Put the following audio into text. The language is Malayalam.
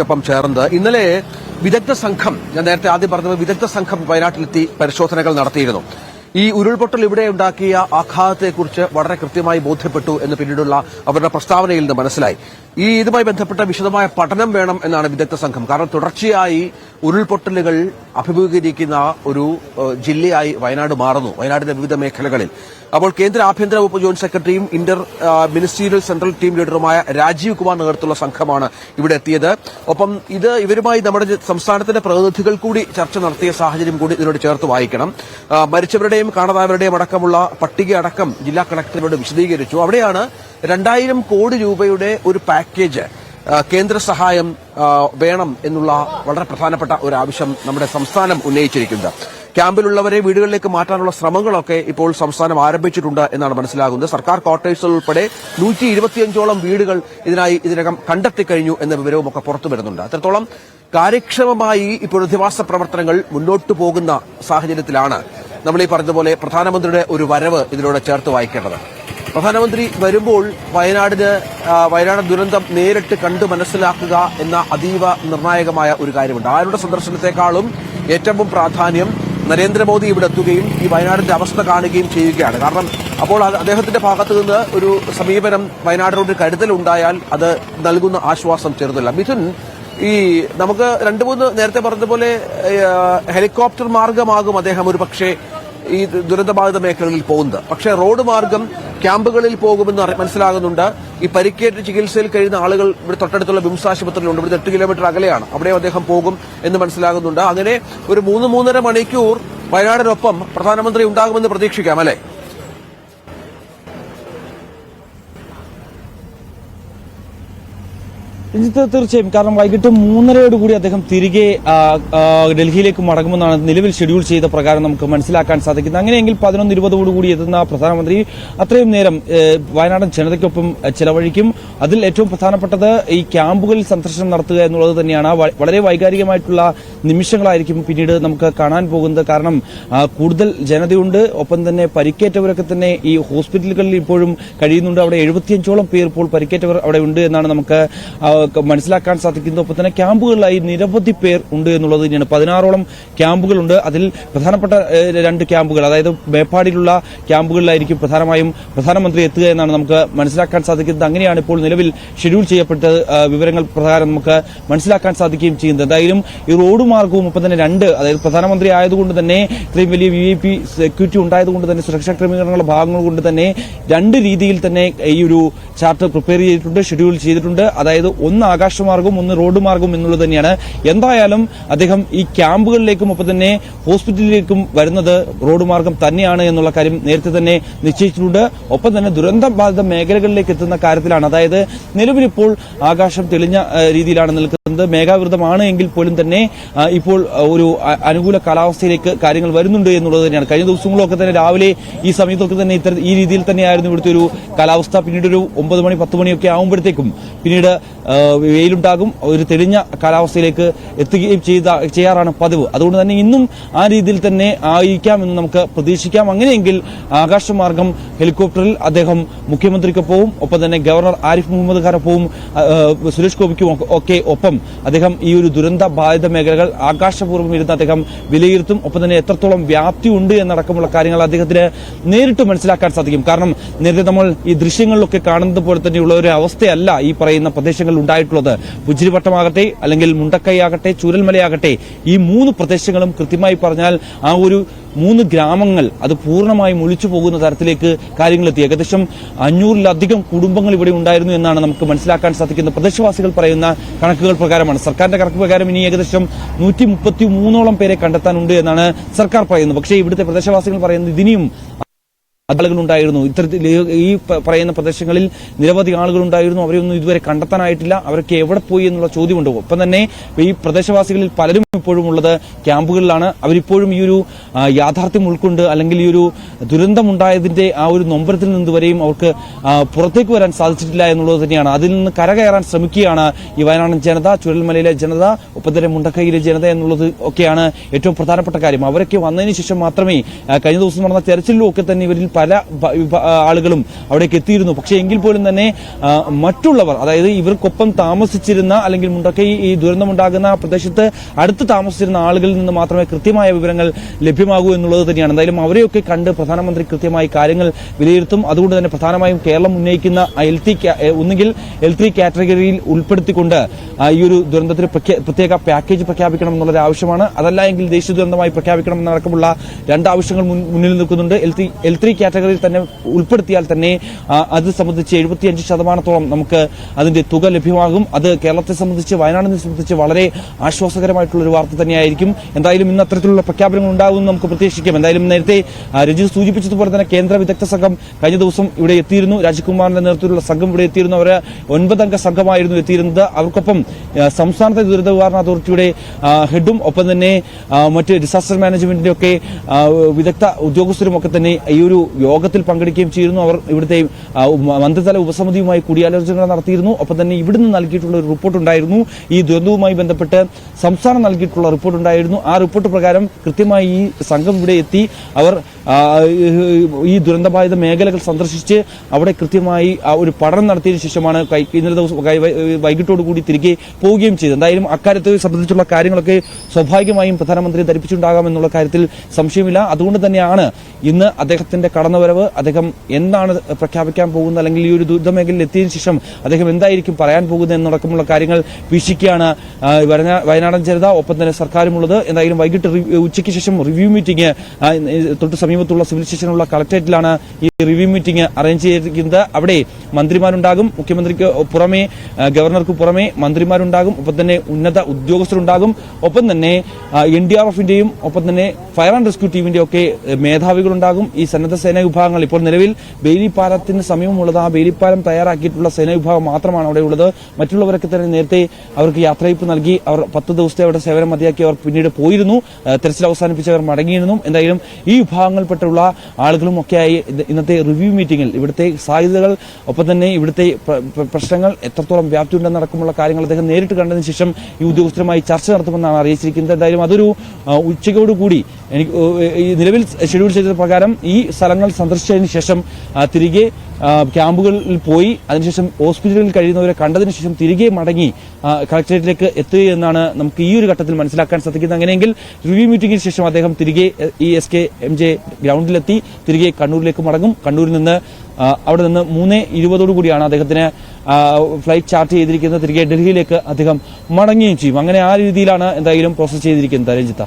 എനിക്കൊപ്പം ചേർന്നത്. ഇന്നലെ വിദഗ്ധ സംഘം ഞാൻ നേരത്തെ ആദ്യം പറഞ്ഞത് വിദഗ്ധ സംഘം വയനാട്ടിലെത്തി പരിശോധനകൾ നടത്തിയിരുന്നു. ഈ ഉരുൾപൊട്ടൽ ഇവിടെ ഉണ്ടാക്കിയ ആഘാതത്തെക്കുറിച്ച് വളരെ കൃത്യമായി ബോധ്യപ്പെട്ടു എന്ന് പിന്നീടുള്ള അവരുടെ പ്രസ്താവനയിൽ നിന്ന് മനസ്സിലായി. ഈ ഇതുമായി ബന്ധപ്പെട്ട വിശദമായ പഠനം വേണം എന്നാണ് വിദഗ്ധ സംഘം. കാരണം തുടർച്ചയായി ഉരുൾപൊട്ടലുകൾ അഭിമുഖീകരിക്കുന്ന ഒരു ജില്ലയായി വയനാട് മാറുന്നു വയനാടിന്റെ വിവിധ മേഖലകളിൽ. അപ്പോൾ കേന്ദ്ര ആഭ്യന്തര വകുപ്പ് ജോയിന്റ് സെക്രട്ടറിയും ഇന്റർ മിനിസ്റ്റീരിയൽ സെൻട്രൽ ടീം ലീഡറുമായ രാജീവ് കുമാർ നേതൃത്വമുള്ള സംഘമാണ് ഇവിടെ എത്തിയത്. ഒപ്പം ഇത് ഇവരുമായി നമ്മുടെ സംസ്ഥാനത്തിന്റെ പ്രതിനിധികൾ കൂടി ചർച്ച നടത്തിയ സാഹചര്യം കൂടി ഇതിനോട് ചേർത്ത് വായിക്കണം. മരിച്ചവരുടെയും കാണാതായവരുടെയും അടക്കമുള്ള പട്ടിക അടക്കം ജില്ലാ കളക്ടറിനോട് വിശദീകരിച്ചു. അവിടെയാണ് രണ്ടായിരം കോടി രൂപയുടെ ഒരു പാക്കേജ് കേന്ദ്ര സഹായം വേണം എന്നുള്ള വളരെ പ്രധാനപ്പെട്ട ഒരു ആവശ്യം നമ്മുടെ സംസ്ഥാനം ഉന്നയിച്ചിരിക്കുന്നത്. ക്യാമ്പിലുള്ളവരെ വീടുകളിലേക്ക് മാറ്റാനുള്ള ശ്രമങ്ങളൊക്കെ ഇപ്പോൾ സംസ്ഥാനം ആരംഭിച്ചിട്ടുണ്ട് എന്നാണ് മനസ്സിലാകുന്നത്. സർക്കാർ ക്വാർട്ടേഴ്സുകൾ ഉൾപ്പെടെ നൂറ്റി ഇരുപത്തിയഞ്ചോളം വീടുകൾ ഇതിനായി ഇതിനകം കണ്ടെത്തിക്കഴിഞ്ഞു എന്ന വിവരവും ഒക്കെ പുറത്തു വരുന്നുണ്ട്. അത്രത്തോളം കാര്യക്ഷമമായി ഈ പുനരധിവാസ പ്രവർത്തനങ്ങൾ മുന്നോട്ടു പോകുന്ന സാഹചര്യത്തിലാണ് നമ്മൾ ഈ പറഞ്ഞതുപോലെ പ്രധാനമന്ത്രിയുടെ ഒരു വരവ് ഇതിലൂടെ ചേർത്ത് വായിക്കേണ്ടത്. പ്രധാനമന്ത്രി വരുമ്പോൾ വയനാടിന് വയനാട് ദുരന്തം നേരിട്ട് കണ്ടു മനസ്സിലാക്കുക എന്ന അതീവ നിർണായകമായ ഒരു കാര്യമുണ്ട്. ആരുടെ സന്ദർശനത്തെക്കാളും ഏറ്റവും പ്രാധാന്യം നരേന്ദ്രമോദി ഇവിടെ എത്തുകയും ഈ വയനാടിന്റെ അവസ്ഥ കാണുകയും ചെയ്യുകയാണ്. കാരണം അപ്പോൾ അദ്ദേഹത്തിന്റെ ഭാഗത്തു നിന്ന് ഒരു സമീപനം വയനാടിനോട് കരുതലുണ്ടായാൽ അത് നൽകുന്ന ആശ്വാസം ചെറുതല്ല. മിഥുൻ ഈ നമുക്ക് രണ്ടു മൂന്ന് നേരത്തെ പറഞ്ഞതുപോലെ ഹെലികോപ്റ്റർ മാർഗമാകും അദ്ദേഹം ഒരു പക്ഷേ ഈ ദുരന്തബാധിത മേഖലകളിൽ പോകുന്നത്. പക്ഷേ റോഡ് മാർഗം ക്യാമ്പുകളിൽ പോകുമെന്ന് മനസ്സിലാകുന്നുണ്ട്. ഈ പരിക്കേറ്റ് ചികിത്സയിൽ കഴിയുന്ന ആളുകൾ ഇവിടെ തൊട്ടടുത്തുള്ള ബിംസ് ആശുപത്രിയിലുണ്ട്. ഇവിടെ എട്ട് കിലോമീറ്റർ അകലെയാണ്. അവിടെ അദ്ദേഹം പോകും എന്ന് മനസ്സിലാകുന്നുണ്ട്. അങ്ങനെ ഒരു മൂന്ന് മൂന്നര മണിക്കൂർ വയനാടിനൊപ്പം പ്രധാനമന്ത്രി ഉണ്ടാകുമെന്ന് പ്രതീക്ഷിക്കാം അല്ലേ? രഞ്ജിത്ത് തീർച്ചയായും. കാരണം വൈകിട്ട് മൂന്നരയോടുകൂടി അദ്ദേഹം തിരികെ ഡൽഹിയിലേക്ക് മടങ്ങുമെന്നാണ് നിലവിൽ ഷെഡ്യൂൾ ചെയ്ത പ്രകാരം നമുക്ക് മനസ്സിലാക്കാൻ സാധിക്കുന്നത്. അങ്ങനെയെങ്കിൽ പതിനൊന്ന് ഇരുപതോടുകൂടി എത്തുന്ന പ്രധാനമന്ത്രി അത്രയും നേരം വയനാടൻ ജനതയ്ക്കൊപ്പം ചെലവഴിക്കും. അതിൽ ഏറ്റവും പ്രധാനപ്പെട്ടത് ഈ ക്യാമ്പുകളിൽ സന്ദർശനം നടത്തുക എന്നുള്ളത് തന്നെയാണ്. വളരെ വൈകാരികമായിട്ടുള്ള നിമിഷങ്ങളായിരിക്കും പിന്നീട് നമുക്ക് കാണാൻ പോകുന്നത്. കാരണം കൂടുതൽ ജനതയുണ്ട്. ഒപ്പം തന്നെ പരിക്കേറ്റവരൊക്കെ തന്നെ ഈ ഹോസ്പിറ്റലുകളിൽ ഇപ്പോഴും കഴിയുന്നുണ്ട്. അവിടെ എഴുപത്തിയഞ്ചോളം പേർ ഇപ്പോൾ പരിക്കേറ്റവർ അവിടെ ഉണ്ട് എന്നാണ് നമുക്ക് മനസ്സിലാക്കാൻ സാധിക്കുന്നത് ഒപ്പം തന്നെ ക്യാമ്പുകളിലായി നിരവധി പേർ ഉണ്ട് എന്നുള്ളത് തന്നെയാണ്. പതിനാറോളം ക്യാമ്പുകളുണ്ട്. അതിൽ പ്രധാനപ്പെട്ട രണ്ട് ക്യാമ്പുകൾ അതായത് മേപ്പാടിയിലുള്ള ക്യാമ്പുകളിലായിരിക്കും പ്രധാനമായും പ്രധാനമന്ത്രി എത്തുക എന്നാണ് നമുക്ക് മനസ്സിലാക്കാൻ സാധിക്കുന്നത്. അങ്ങനെയാണ് ഇപ്പോൾ നിലവിൽ ഷെഡ്യൂൾ ചെയ്യപ്പെട്ട വിവരങ്ങൾ പ്രകാരം നമുക്ക് മനസ്സിലാക്കാൻ സാധിക്കുകയും ചെയ്യുന്നത്. എന്തായാലും ഈ റോഡ് മാർഗവും ഒപ്പം തന്നെ രണ്ട് അതായത് പ്രധാനമന്ത്രി ആയതുകൊണ്ട് തന്നെ ഇത്രയും വലിയ വി ഐ പി സെക്യൂരിറ്റി ഉണ്ടായതുകൊണ്ട് തന്നെ സുരക്ഷാ ക്രമീകരണങ്ങളുടെ ഭാഗങ്ങൾ കൊണ്ട് തന്നെ രണ്ട് രീതിയിൽ തന്നെ ഈ ഒരു ചാർട്ട് പ്രിപ്പയർ ചെയ്തിട്ടുണ്ട് ഷെഡ്യൂൾ ചെയ്തിട്ടുണ്ട്. അതായത് ഒന്ന് ആകാശമാർഗവും ഒന്ന് റോഡ് മാർഗവും എന്നുള്ളത് തന്നെയാണ്. എന്തായാലും അദ്ദേഹം ഈ ക്യാമ്പുകളിലേക്കും ഒപ്പം തന്നെ ഹോസ്പിറ്റലിലേക്കും വരുന്നത് റോഡ് മാർഗം തന്നെയാണ് എന്നുള്ള കാര്യം നേരത്തെ തന്നെ നിശ്ചയിച്ചിട്ടുണ്ട്. ഒപ്പം തന്നെ ദുരന്ത ബാധിത മേഖലകളിലേക്ക് എത്തുന്ന കാര്യത്തിലാണ്. അതായത് നിലവിലിപ്പോൾ ആകാശം തെളിഞ്ഞ രീതിയിലാണ് നിൽക്കുന്നത്. മേഘാവൃതമാണ് എങ്കിൽ പോലും തന്നെ ഇപ്പോൾ ഒരു അനുകൂല കാലാവസ്ഥയിലേക്ക് കാര്യങ്ങൾ വരുന്നുണ്ട് എന്നുള്ളത് തന്നെയാണ്. കഴിഞ്ഞ ദിവസങ്ങളൊക്കെ തന്നെ രാവിലെ ഈ സമയത്തൊക്കെ തന്നെ ഇത്തര ഈ രീതിയിൽ തന്നെയായിരുന്നു ഇവിടുത്തെ ഒരു കാലാവസ്ഥ. പിന്നീട് ഒരു ഒമ്പത് മണി പത്ത് മണിയൊക്കെ ആകുമ്പോഴത്തേക്കും പിന്നീട് വെയിലുണ്ടാകും. ഒരു തെളിഞ്ഞ കാലാവസ്ഥയിലേക്ക് എത്തുകയും ചെയ്ത ചെയ്യാറാണ് പതിവ്. അതുകൊണ്ട് തന്നെ ഇന്നും ആ രീതിയിൽ തന്നെ ആയിരിക്കാം എന്ന് നമുക്ക് പ്രതീക്ഷിക്കാം. അങ്ങനെയെങ്കിൽ ആകാശമാർഗം ഹെലികോപ്റ്ററിൽ അദ്ദേഹം മുഖ്യമന്ത്രിക്കൊപ്പവും ഒപ്പം തന്നെ ഗവർണർ ആരിഫ് മുഹമ്മദ് ഖാനൊപ്പവും സുരേഷ് ഗോപിക്കും ഒക്കെ ഒപ്പം അദ്ദേഹം ഈ ഒരു ദുരന്ത ബാധിത മേഖലകൾ ആകാശപൂർവം ഇരുന്ന് അദ്ദേഹം വിലയിരുത്തും. ഒപ്പം തന്നെ എത്രത്തോളം വ്യാപ്തി ഉണ്ട് എന്നടക്കമുള്ള കാര്യങ്ങൾ അദ്ദേഹത്തിന് നേരിട്ട് മനസ്സിലാക്കാൻ സാധിക്കും. കാരണം നേരത്തെ നമ്മൾ ഈ ദൃശ്യങ്ങളിലൊക്കെ കാണുന്നത് പോലെ തന്നെയുള്ള ഒരു അവസ്ഥയല്ല ഈ പറയുന്ന പ്രദേശങ്ങളിൽ ഉണ്ടായിട്ടുള്ളത്. പുജിരിവട്ടമാകട്ടെ അല്ലെങ്കിൽ മുണ്ടക്കൈ ആകട്ടെ ചൂരൽമലയാകട്ടെ ഈ മൂന്ന് പ്രദേശങ്ങളും കൃത്യമായി പറഞ്ഞാൽ ആ ഒരു മൂന്ന് ഗ്രാമങ്ങൾ അത് പൂർണമായും ഒളിച്ചു പോകുന്ന തരത്തിലേക്ക് കാര്യങ്ങൾ എത്തി. ഏകദേശം അഞ്ഞൂറിലധികം കുടുംബങ്ങൾ ഇവിടെ ഉണ്ടായിരുന്നു എന്നാണ് നമുക്ക് മനസ്സിലാക്കാൻ സാധിക്കുന്നത്. പ്രദേശവാസികൾ പറയുന്ന കണക്കുകൾ പ്രകാരമാണ്. സർക്കാരിന്റെ കണക്ക് പ്രകാരം ഇനി ഏകദേശം നൂറ്റി മുപ്പത്തി മൂന്നോളം പേരെ കണ്ടെത്താനുണ്ട് എന്നാണ് സർക്കാർ പറയുന്നത്. പക്ഷേ ഇവിടുത്തെ പ്രദേശവാസികൾ പറയുന്നത് ഇതിനിയും ആളുകൾ ഉണ്ടായിരുന്നു ഇത്തരത്തിൽ ഈ- പറയുന്ന പ്രദേശങ്ങളിൽ നിരവധി ആളുകൾ ഉണ്ടായിരുന്നു അവരെയൊന്നും ഇതുവരെ കണ്ടെത്താനായിട്ടില്ല. അവരൊക്കെ എവിടെ പോയി എന്നുള്ള ചോദ്യമുണ്ട് ഒപ്പം തന്നെ ഈ പ്രദേശവാസികളിൽ പലരും ഇപ്പോഴും ഉള്ളത് ക്യാമ്പുകളിലാണ്. അവരിപ്പോഴും ഈ ഒരു യാഥാർത്ഥ്യം ഉൾക്കൊണ്ട് അല്ലെങ്കിൽ ഈ ഒരു ദുരന്തമുണ്ടായതിന്റെ ആ ഒരു നൊമ്പരത്തിൽ നിന്ന് വരെയും അവർക്ക് പുറത്തേക്ക് വരാൻ സാധിച്ചിട്ടില്ല എന്നുള്ളത് തന്നെയാണ്. അതിൽ നിന്ന് കരകയറാൻ ശ്രമിക്കുകയാണ് ഈ വയനാടൻ ജനത ചുഴൽമലയിലെ ജനത ഒപ്പം തന്നെ മുണ്ടക്കൈയിലെ ജനത എന്നുള്ളത് ഒക്കെയാണ് ഏറ്റവും പ്രധാനപ്പെട്ട കാര്യം. അവരൊക്കെ വന്നതിന് ശേഷം മാത്രമേ കഴിഞ്ഞ ദിവസം നടന്ന തെരച്ചിലും ഒക്കെ തന്നെ ഇവരിൽ പല ആളുകളും അവിടേക്ക് എത്തിയിരുന്നു. പക്ഷേ എങ്കിൽ പോലും തന്നെ മറ്റുള്ളവർ അതായത് ഇവർക്കൊപ്പം താമസിച്ചിരുന്ന അല്ലെങ്കിൽ മുണ്ടക്കൈ ഈ ദുരന്തമുണ്ടാകുന്ന പ്രദേശത്ത് അടുത്ത് താമസിച്ചിരുന്ന ആളുകളിൽ നിന്ന് മാത്രമേ കൃത്യമായ വിവരങ്ങൾ ലഭ്യമാകൂ എന്നുള്ളത് തന്നെയാണ്. എന്തായാലും അവരെയൊക്കെ കണ്ട് പ്രധാനമന്ത്രി കൃത്യമായി കാര്യങ്ങൾ വിലയിരുത്തും. അതുകൊണ്ട് തന്നെ പ്രധാനമായും കേരളം ഉന്നയിക്കുന്ന എൽ ടി ഒന്നുകിൽ എൽ ത്രീ കാറ്റഗറിയിൽ ഉൾപ്പെടുത്തിക്കൊണ്ട് ഈ ഒരു ദുരന്തത്തിന് പ്രത്യേക പാക്കേജ് പ്രഖ്യാപിക്കണം എന്നുള്ളൊരു ആവശ്യമാണ്. അതല്ല എങ്കിൽ ദേശീയ ദുരന്തമായി പ്രഖ്യാപിക്കണം എന്നടക്കമുള്ള രണ്ട് ആവശ്യങ്ങൾ മുന്നിൽ നിൽക്കുന്നുണ്ട്. എൽ ത്രീ എൽ ത്രീ കാറ്റഗറിയിൽ തന്നെ ഉൾപ്പെടുത്തിയാൽ തന്നെ അത് സംബന്ധിച്ച് എഴുപത്തിയഞ്ച് ശതമാനത്തോളം നമുക്ക് അതിന്റെ തുക ലഭ്യമാകും. അത് കേരളത്തെ സംബന്ധിച്ച് വയനാടിനെ സംബന്ധിച്ച് വളരെ ആശ്വാസകരമായിട്ടുള്ള ഒരു വാർത്ത തന്നെയായിരിക്കും. എന്തായാലും ഇന്ന് അത്തരത്തിലുള്ള പ്രഖ്യാപനങ്ങൾ ഉണ്ടാകുമെന്ന് നമുക്ക് പ്രതീക്ഷിക്കാം. എന്തായാലും നേരത്തെ രജിത് സൂചിപ്പിച്ചതുപോലെ തന്നെ കേന്ദ്ര വിദഗ്ധ സംഘം കഴിഞ്ഞ ദിവസം ഇവിടെ എത്തിയിരുന്നു. രാജ്കുമാറിന്റെ നേതൃത്വത്തിലുള്ള സംഘം ഇവിടെ എത്തിയിരുന്നു. അവർ ഒൻപതംഗ സംഘമായിരുന്നു എത്തിയിരുന്നത്. അവർക്കൊപ്പം സംസ്ഥാനത്തെ ദുരിത നിവാരണ അതോറിറ്റിയുടെ ഹെഡും ഒപ്പം തന്നെ മറ്റ് ഡിസാസ്റ്റർ മാനേജ്മെന്റിന്റെ ഒക്കെ വിദഗ്ധ ഉദ്യോഗസ്ഥരും ഒക്കെ തന്നെ ഈ ഒരു യോഗത്തിൽ പങ്കെടുക്കുകയും ചെയ്യുന്നു. അവർ ഇവിടുത്തെ മന്ത്രിതല ഉപസമിതിയുമായി കൂടിയാലോചനകൾ നടത്തിയിരുന്നു. ഒപ്പം തന്നെ ഇവിടുന്ന് നൽകിയിട്ടുള്ള ഒരു റിപ്പോർട്ട് ഉണ്ടായിരുന്നു. ഈ ദുരന്തവുമായി ബന്ധപ്പെട്ട് സംസ്ഥാനം നൽകിയിട്ടുള്ള റിപ്പോർട്ട് ഉണ്ടായിരുന്നു. ആ റിപ്പോർട്ട് പ്രകാരം കൃത്യമായി ഈ സംഘം ഇവിടെ എത്തി. അവർ ഈ ദുരന്തബാധിത മേഖലകൾ സന്ദർശിച്ച് അവിടെ കൃത്യമായി ആ ഒരു പഠനം നടത്തിയതിനു ശേഷമാണ് ഇന്നലെ ദിവസം വൈകിട്ടോട് കൂടി തിരികെ പോവുകയും ചെയ്തത്. എന്തായാലും അക്കാര്യത്തെ സംബന്ധിച്ചുള്ള കാര്യങ്ങളൊക്കെ സ്വാഭാവികമായും പ്രധാനമന്ത്രി ധരിപ്പിച്ചുണ്ടാകാമെന്നുള്ള കാര്യത്തിൽ സംശയമില്ല. അതുകൊണ്ട് തന്നെയാണ് ഇന്ന് അദ്ദേഹത്തിന്റെ കടന്നുവരവ് അദ്ദേഹം എന്താണ് പ്രഖ്യാപിക്കാൻ പോകുന്നത് അല്ലെങ്കിൽ ഈ ഒരു ദുരിതമേഖലയിൽ എത്തിയതിനു ശേഷം അദ്ദേഹം എന്തായിരിക്കും പറയാൻ പോകുന്നത് എന്നടക്കമുള്ള കാര്യങ്ങൾ വീക്ഷിക്കുകയാണ് വയനാടൻ ജനത. ഒപ്പം തന്നെ സർക്കാരുമുള്ളത്. എന്തായാലും വൈകിട്ട് ഉച്ചയ്ക്ക് ശേഷം റിവ്യൂ മീറ്റിംഗ് തൊട്ട് തൊട്ട് സമീപത്തുള്ള സിവിൽ സ്റ്റേഷനുള്ള കളക്ടറേറ്റിലാണ് ഈ റിവ്യൂ മീറ്റിംഗ് അറേഞ്ച് ചെയ്തിരിക്കുന്നത്. അവിടെ മന്ത്രിമാരുണ്ടാകും മുഖ്യമന്ത്രിക്ക് പുറമെ ഗവർണർക്ക് പുറമെ മന്ത്രിമാരുണ്ടാകും ഒപ്പം തന്നെ ഉന്നത ഉദ്യോഗസ്ഥരുണ്ടാകും. ഒപ്പം തന്നെ എൻ ഡി ആർ എഫിന്റെയും ഒപ്പം തന്നെ ഫയർ ആൻഡ് റെസ്ക്യൂ ടീമിന്റെ ഒക്കെ മേധാവികളുണ്ടാകും. ഈ സന്നദ്ധ സേനാ വിഭാഗങ്ങൾ ഇപ്പോൾ നിലവിൽ ബേലിപ്പാലത്തിന് സമീപമുള്ളത്. ആ ബേലിപ്പാലം തയ്യാറാക്കിയിട്ടുള്ള സേനാ വിഭാഗം മാത്രമാണ് അവിടെ ഉള്ളത്. മറ്റുള്ളവരൊക്കെ തന്നെ നേരത്തെ അവർക്ക് യാത്രയപ്പ് നൽകി അവർ പത്ത് ദിവസത്തെ അവിടെ സേവനം മതിയാക്കി അവർ പിന്നീട് പോയിരുന്നു. തെരച്ചിൽ അവസാനിപ്പിച്ചവർ മടങ്ങിയിരുന്നു. എന്തായാലും ഈ വിഭാഗങ്ങൾപ്പെട്ടുള്ള ആളുകളും ഒക്കെയായി ഇന്നത്തെ റിവ്യൂ മീറ്റിംഗിൽ ഇവിടുത്തെ സാധ്യതകൾ ഒപ്പം തന്നെ ഇവിടുത്തെ പ്രശ്നങ്ങൾ എത്രത്തോളം വ്യാപ്തി ഉണ്ടെന്ന് വ്യാപ്തിയുണ്ടെന്നടക്കമുള്ള കാര്യങ്ങൾ അദ്ദേഹം നേരിട്ട് കണ്ടതിന് ശേഷം ഈ ഉദ്യോഗസ്ഥരുമായി ചർച്ച നടത്തുമെന്നാണ് അറിയിച്ചിരിക്കുന്നത്. എന്തായാലും അതൊരു ഉച്ചയോടുകൂടി എനിക്ക് നിലവിൽ ഷെഡ്യൂൾ ചെയ്ത പ്രകാരം ഈ സ്ഥലങ്ങൾ സന്ദർശിച്ചതിന് ശേഷം തിരികെ ക്യാമ്പുകളിൽ പോയി അതിനുശേഷം ഹോസ്പിറ്റലിൽ കഴിയുന്നവരെ കണ്ടതിന് ശേഷം തിരികെ മടങ്ങി കളക്ടറേറ്റിലേക്ക് കളക്ടറേറ്റിലേക്ക് എത്തുകയെന്നാണ് നമുക്ക് ഈ ഒരു ഘട്ടത്തിൽ മനസ്സിലാക്കാൻ സാധിക്കുന്നത്. അങ്ങനെയെങ്കിൽ റിവ്യൂ മീറ്റിംഗിന് ശേഷം അദ്ദേഹം തിരികെ ഈ എസ് കെ എം ജെ ഗ്രൗണ്ടിലെത്തി തിരികെ കണ്ണൂരിലേക്ക് മടങ്ങും. കണ്ണൂരിൽ നിന്ന് അവിടെ നിന്ന് മൂന്ന് ഇരുപതോടു കൂടിയാണ് അദ്ദേഹത്തിന് ഫ്ലൈറ്റ് ചാർട്ട് ചെയ്തിരിക്കുന്നത്. തിരികെ ഡൽഹിയിലേക്ക് അദ്ദേഹം മടങ്ങുകയും ചെയ്യും. അങ്ങനെ ആ രീതിയിലാണ് എന്തായാലും പ്രോസസ് ചെയ്തിരിക്കുന്നത് രഞ്ജിത്ത.